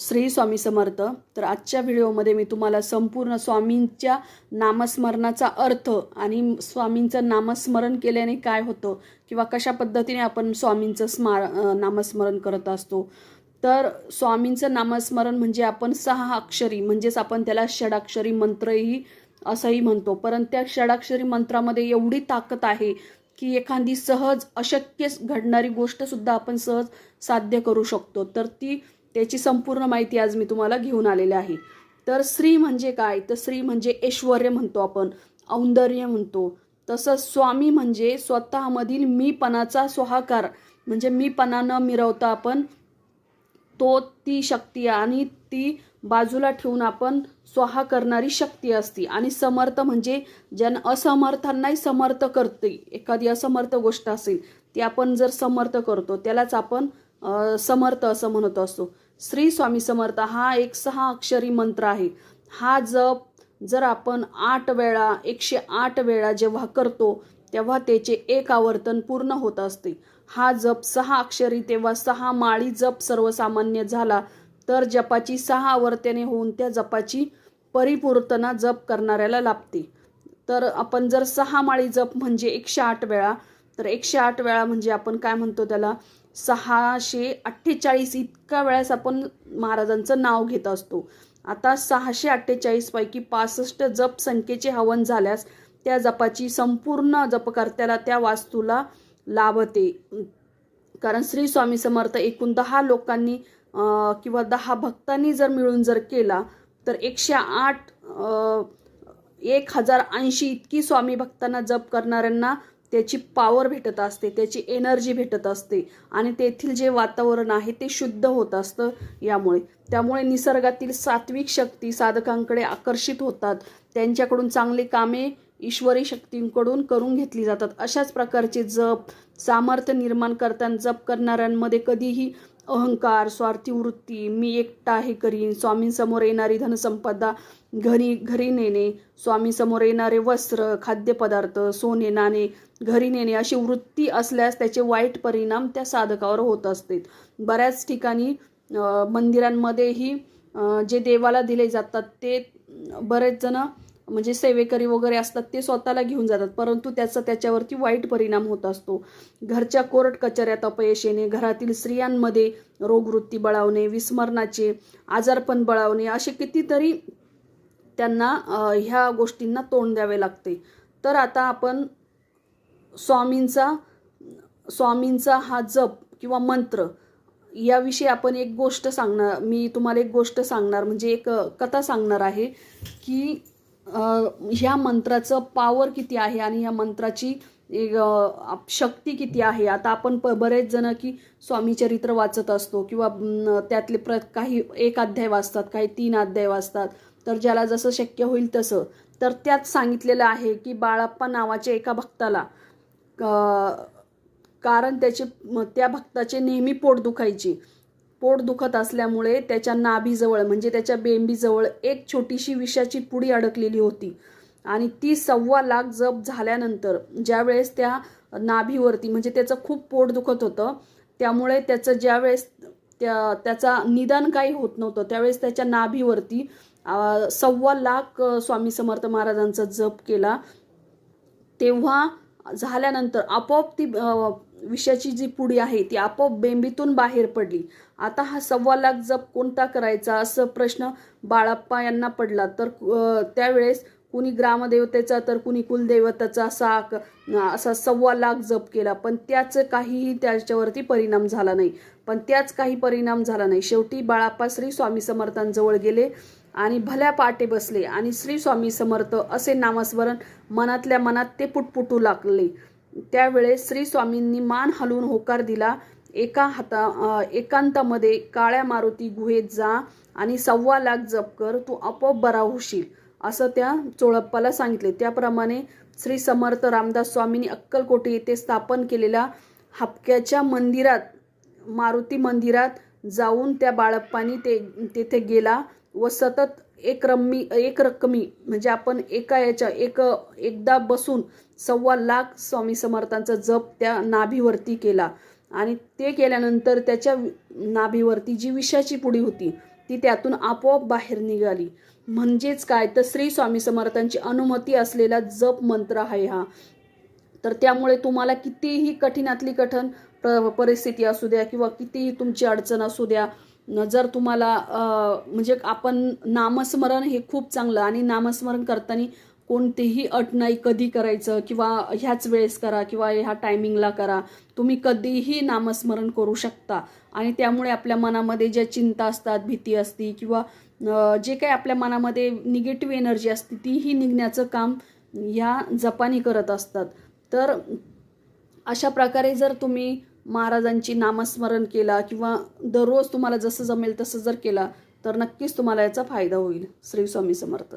श्री स्वामी समर्थ. तर आजच्या व्हिडिओमध्ये मी तुम्हाला संपूर्ण स्वामींच्या नामस्मरणाचा अर्थ आणि स्वामींचं नामस्मरण केल्याने काय होतं किंवा कशा पद्धतीने आपण स्वामींचं स्मार नामस्मरण करत असतो. तर स्वामींचं नामस्मरण म्हणजे आपण सहा अक्षरी म्हणजेच आपण त्याला षडाक्षरी मंत्रही असंही म्हणतो. परंतु त्या षडाक्षरी मंत्रामध्ये एवढी ताकद आहे की एखादी सहज अशक्य घडणारी गोष्टसुद्धा आपण सहज साध्य करू शकतो. तर ती त्याची संपूर्ण माहिती आज मी तुम्हाला घेऊन आलेले आहे. तर श्री म्हणजे काय? तर श्री म्हणजे ऐश्वर म्हणतो आपण औंदर्य म्हणतो. तसंच स्वामी म्हणजे स्वतःमधील मीपणाचा स्वाहाकार म्हणजे मीपणा न मिरवता आपण तो ती शक्ती आणि ती बाजूला ठेवून आपण स्वाहा करणारी शक्ती असते. आणि समर्थ म्हणजे ज्यानं असमर्थांनाही समर्थ करते. एखादी असमर्थ गोष्ट असेल ती आपण जर समर्थ करतो त्यालाच आपण समर्थ असं म्हणत असतो. श्री स्वामी समर्थ हा एक सहा अक्षरी मंत्र आहे. हा जप जर आपण आठ वेळा एकशे आठ वेळा जेव्हा करतो तेव्हा त्याचे एक आवर्तन पूर्ण होत असते. हा जप सहा अक्षरी तेव्हा सहा माळी जप सर्वसामान्य झाला तर जपाची सहा आवर्तने होऊन त्या जपाची परिपूर्तना जप करणाऱ्याला लाभते. तर आपण जर सहा माळी जप म्हणजे एकशे आठ वेळा तर एकशे आठ वेळा म्हणजे आपण काय म्हणतो त्याला? सहाशे अठ्ठेचाळीस इतका वेळेस आपण महाराजांचं नाव घेत असतो. आता सहाशे अठ्ठेचाळीसपैकी पासष्ट जप संख्येचे हवन झाल्यास त्या जपाची संपूर्ण जपकर्त्याला त्या वास्तूला लाभते कारण श्री स्वामी समर्थ एकूण दहा लोकांनी किंवा दहा भक्तांनी जर मिळून जर केला तर एकशे आठ एक हजार ऐंशी इतकी स्वामी भक्तांना जप करणाऱ्यांना त्याची पावर भेटत असते त्याची एनर्जी भेटत असते आणि तेथील जे वातावरण आहे ते शुद्ध होत असतं यामुळे. त्यामुळे निसर्गातील सात्विक शक्ती साधकांकडे आकर्षित होतात. त्यांच्याकडून चांगली कामे ईश्वरी शक्तींकडून करून घेतली जातात. अशाच प्रकारचे जप सामर्थ्य निर्माण करताना जप करणाऱ्यांमध्ये कधीही अहंकार स्वार्थी वृत्ती मी एकटा हे करीन. स्वामींसमोर येणारी धनसंपदा घरी घरी नेणे. स्वामींसमोर येणारे वस्त्र खाद्यपदार्थ सोने नाणे घरी नेणे अशी वृत्ती असल्यास त्याचे वाईट परिणाम त्या साधकावर होत असते बऱ्याच ठिकाणी मंदिरांमध्येही जे देवाला दिले जातात ते बरेच जण म्हणजे सेवेकरी वगैरे असतात ते स्वतःला घेऊन जातात. परंतु त्याचा त्याच्यावरती वाईट परिणाम होत असतो. घरच्या कोर्ट कचऱ्यात अपयश येणे घरातील स्त्रियांमध्ये रोगवृत्ती बळावणे विस्मरणाचे आजारपण बळावणे असे कितीतरी त्यांना ह्या गोष्टींना तोंड द्यावे लागते. तर आता आपण स्वामींचा स्वामींचा हा जप किंवा मंत्र याविषयी आपण एक गोष्ट सांगणार मी तुम्हाला एक गोष्ट सांगणार म्हणजे एक कथा सांगणार आहे की ह्या मंत्राचं पावर किती आहे आणि ह्या मंत्राची आप- शक्ती किती आहे? आता आपण प बरेच जण की स्वामी चरित्र वाचत असतो किंवा त्यातले प्र काही एक अध्याय वाचतात काही तीन अध्याय वाचतात. तर ज्याला जसं शक्य होईल तसं. तर त्यात सांगितलेलं आहे की बाळाप्पा नावाच्या एका भक्ताला कारण त्याचे त्या भक्ताचे नेहमी पोट दुखायची. पोट दुखत असल्यामुळे त्याच्या नाभीजवळ म्हणजे त्याच्या बेंबीजवळ एक छोटीशी विषाची पुडी अडकलेली होती. आणि ती सव्वा लाख जप झाल्यानंतर ज्यावेळेस त्या नाभीवरती म्हणजे त्याचं खूप पोट दुखत होतं त्यामुळे त्याचं ज्यावेळेस त्या त्याचा निदान काही होत नव्हतं त्यावेळेस त्याच्या नाभीवरती सव्वा लाख स्वामी समर्थ महाराजांचा जप केला. तेव्हा झाल्यानंतर आपोआप ती विषाची जी पुडी आहे ती आपोआप बेंबीतून बाहेर पडली. आता हा सव्वा लाख जप कोणता करायचा असं प्रश्न बाळाप्पा यांना पडला. तर त्यावेळेस कुणी ग्रामदेवतेचा तर कुणी कुलदेवताचा असा असा सव्वा लाख जप केला. पण त्याचं काहीही त्याच्यावरती परिणाम झाला नाही. पण त्याच काही परिणाम झाला नाही. शेवटी बाळाप्पा श्री स्वामी समर्थांजवळ गेले आणि भल्या पाटे बसले आणि श्री स्वामी समर्थ असे नामस्मरण मनातल्या मनात ते पुटपुटू लागले. त्यावेळेस श्री स्वामींनी मान हलवून होकार दिला. एका हाता एकांतामध्ये काळ्या मारुती गुहेत जा आणि सव्वा लाख जप कर तू आपोआप बरा होशील असं त्या चोळप्पाला सांगितले. त्याप्रमाणे श्री समर्थ रामदास स्वामींनी अक्कलकोटे येथे स्थापन केलेल्या हापक्याच्या मंदिरात मारुती मंदिरात जाऊन त्या बाळप्पानी ते तेथे गेला व सतत एक रम्मी एक रक्कमी म्हणजे आपण एका याच्या एक एकदा बसून सव्वा लाख स्वामी समर्थांचा जप त्या नाभीवरती केला. आणि ते केल्यानंतर त्याच्या नाभीवरती जी विषाची पुडी होती ती त्यातून आपोआप बाहेर निघाली. म्हणजेच काय? तर श्री स्वामी समर्थांची अनुमती असलेला जप मंत्र आहे हा. तर त्यामुळे तुम्हाला कितीही कठीणातली कठीण प- परिस्थिती असू द्या किंवा कितीही तुमची अडचण असू द्या जर तुम्हाला म्हणजे आपण नामस्मरण हे खूप चांगलं आणि नामस्मरण करताना कोणतेही अट नाही कधी करायचं किंवा ह्याच वेळेस करा किंवा ह्या टायमिंगला करा तुम्ही कधीही नामस्मरण करू शकता. आणि त्यामुळे आपल्या मनामध्ये ज्या चिंता असतात भीती असती किंवा जे काही आपल्या मनामध्ये निगेटिव्ह एनर्जी असते तीही निघण्याचं काम ह्या जपानी करत असतात. तर अशा प्रकारे जर तुम्ही महाराजांची नामस्मरण केला किंवा दररोज तुम्हाला जसं जमेल तसं जर केला तर नक्कीच तुम्हाला याचा फायदा होईल. श्री स्वामी समर्थ.